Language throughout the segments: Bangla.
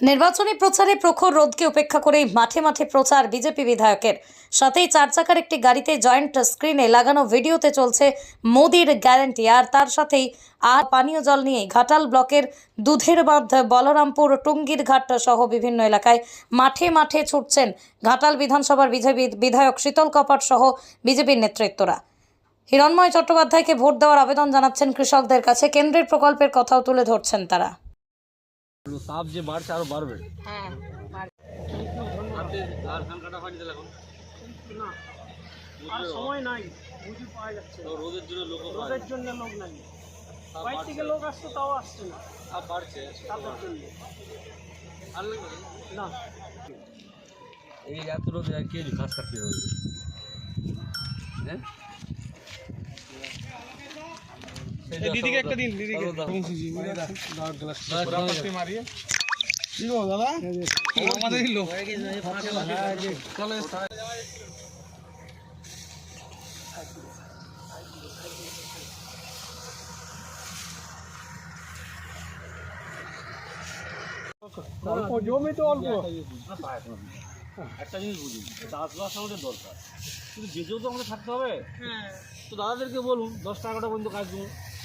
নির্বাচনী প্রচারে প্রখর রোধকে উপেক্ষা করেই মাঠে মাঠে প্রচার বিজেপি বিধায়কের। সাথেই চার চাকার একটি গাড়িতে জয়েন্ট স্ক্রিনে লাগানো ভিডিওতে চলছে মোদির গ্যারান্টি। আর তার সাথেই আর পানীয় জল নিয়ে ঘাটাল ব্লকের দুধের বাঁধ বলরামপুর টুঙ্গির ঘাট সহ বিভিন্ন এলাকায় মাঠে মাঠে ছুটছেন ঘাটাল বিধানসভার বিজেপি বিধায়ক শীতল কপাট সহ বিজেপির নেতৃত্বরা। হিরণময় চট্টোপাধ্যায়কে ভোট দেওয়ার আবেদন জানাচ্ছেন কৃষকদের কাছে। কেন্দ্রের প্রকল্পের কথাও তুলে ধরছেন তারা। তাপ যে বাড়ছে আরও বাড়বে। হ্যাঁ আর ধান কাটা হয়নি তাহলে এখন? আর সময় নাই বুঝি পাওয়া যাচ্ছে না। তো রোদের জন্য লোক রোদের জন্য লোক নাই। বাইরে থেকে লোক আসতো তাও আসছে না। তাপ বাড়ছে তাদের জন্য। আর লাগবে না? না। এই এত রোদে আর কে ঘাস কাটতে রোদে হ্যাঁ? দিদিকে একটা দিন দিদিকে। আমাদের লোক। অল্প জমি তো অল্প। একটা জিনিস বুঝুন চাষবাস আমাদের দরকার। কিন্তু যেতেও তো আমাদের থাকতে হবে তো দাদাদেরকে বলুন দশ টাকাটা পর্যন্ত কাজ দেবো।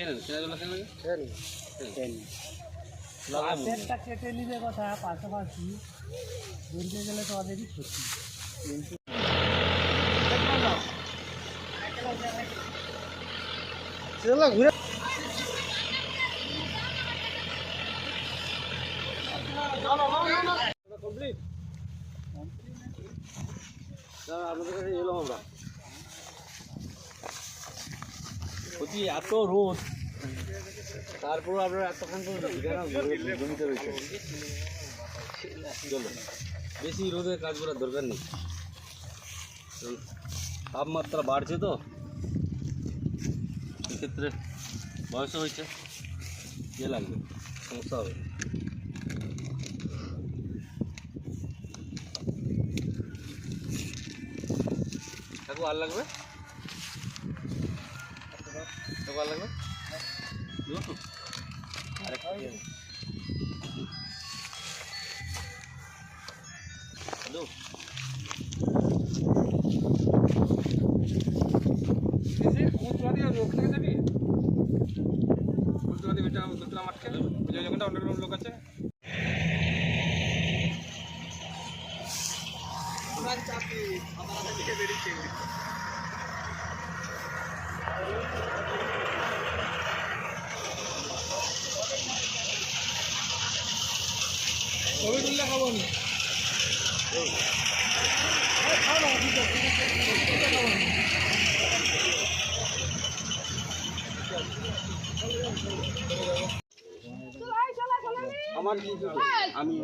কেনা কেনেন কেন লাগাবো পেটটা কেটে নিবে কথা পাশাপাশি ঘুরতে গেলে তো ওদেরই ক্ষতি। ঘুরে আপনাদের কাছে এলাম আমরা। বলছি, এত রোদ। তারপর আপনারা এতক্ষণ তো জমিতে বেশি রোদে কাজ করার দরকার নেই। তাপমাত্রা বাড়ছে তো, সেক্ষেত্রে বয়স হয়েছে ইয়ে লাগবে, সমস্যা হবে। কাকু আর লাগবে? কাকু আর লাগবে দিব তো? আরেকটা দিয়ে দাও। হ্যালো আমার কি আমি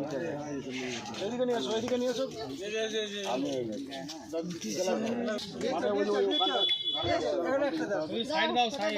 এদিকে নিয়ে আসো এদিকে নিয়ে আসো। আমি মানে ওই ওই সাইড দাও সাইড।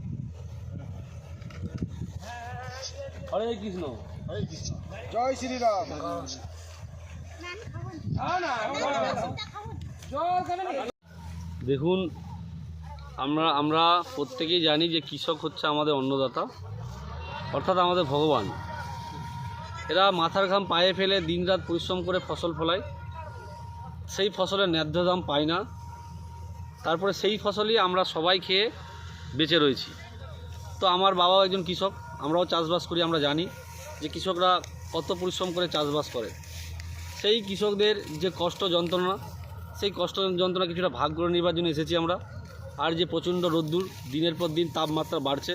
হরে কৃষ্ণ। জয় শ্রীরাম। দেখুন আমরা আমরা প্রত্যেকেই জানি যে কৃষক হচ্ছে আমাদের অন্নদাতা অর্থাৎ আমাদের ভগবান। এরা মাথার ঘাম পায়ে ফেলে দিনরাত পরিশ্রম করে ফসল ফলায়। সেই ফসলের ন্যায্য দাম পায় না। তারপরে সেই ফসলই আমরা সবাই খেয়ে বেঁচে রয়েছি। তো আমার বাবাও একজন কৃষক। আমরাও চাষবাস করি, আমরা জানি যে কৃষকরা কত পরিশ্রম করে চাষবাস করে। সেই কৃষকদের যে কষ্ট যন্ত্রণা, সেই কষ্ট যন্ত্রণা কিছুটা ভাগ করে নেবার জন্য এসেছি আমরা। আর যে প্রচণ্ড রোদ্দুর, দিনের পর দিন তাপমাত্রা বাড়ছে,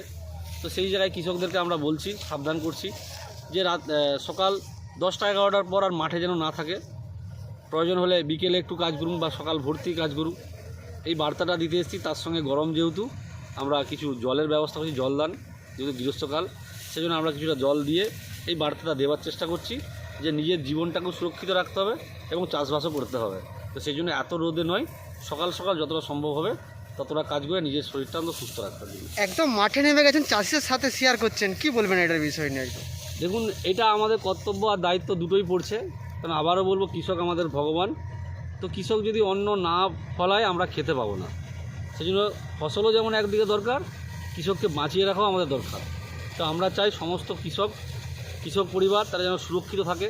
তো সেই জায়গায় কৃষকদেরকে আমরা বলছি, সাবধান করছি যে রাত সকাল দশটা এগারোটার পর আর মাঠে যেন না থাকে। প্রয়োজন হলে বিকেলে একটু কাজ করুন বা সকাল ভর্তি কাজ করুন। এই বার্তাটা দিতে এসেছি, তার সঙ্গে গরম যেহেতু, আমরা কিছু জলের ব্যবস্থা করছি জলদান যেহেতু গৃহস্থকাল সেজন্য আমরা কিছুটা জল দিয়ে এই বার্তাটা দেওয়ার চেষ্টা করছি যে নিজের জীবনটাকেও সুরক্ষিত রাখতে হবে এবং চাষবাসও করতে হবে। তো সেই জন্য এত রোদে নয় সকাল সকাল যতটা সম্ভব হবে ততটা কাজ করে নিজের শরীরটা অন্তত সুস্থ রাখতে হবে। একদম মাঠে নেমে গেছেন চাষিদের সাথে শেয়ার করছেন। কি বলবেন এটার বিষয় নিয়ে একদম দেখুন এটা আমাদের কর্তব্য আর দায়িত্ব দুটোই পড়ছে। কারণ আবারও বলব কৃষক আমাদের ভগবান। তো কৃষক যদি অন্ন না ফলায় আমরা খেতে পাবো না। সেই জন্য ফসলও যেমন একদিকে দরকার কৃষককে বাঁচিয়ে রাখাও আমাদের দরকার। তো আমরা চাই সমস্ত কৃষক কৃষক পরিবার তারা যেন সুরক্ষিত থাকে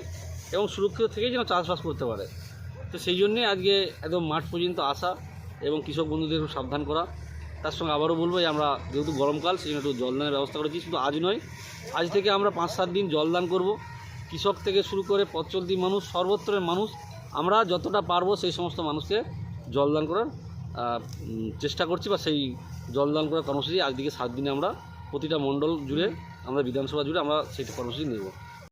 এবং সুরক্ষিত থেকেই যেন চাষবাস করতে পারে। তো সেই জন্যে আজকে একদম মাঠ পর্যন্ত আসা এবং কৃষক বন্ধুদের একটু সাবধান করা। তার সঙ্গে আবারও বলব যে আমরা যেহেতু গরমকাল, সেই জন্য একটু জলদানের ব্যবস্থা করেছি। শুধু আজ নয়, আজ থেকে আমরা পাঁচ সাত দিন জলদান করব। কৃষক থেকে শুরু করে পথচলতি মানুষ, সর্বত্রের মানুষ, আমরা যতটা পারব সেই সমস্ত মানুষকে জলদান করার চেষ্টা করছি বা সেই জলদান করার কর্মসূচি। আজকে সাত দিনে আমরা প্রতিটা মণ্ডল জুড়ে আমরা বিধানসভা জুড়ে আমরা সেই কর্মসূচি নেব।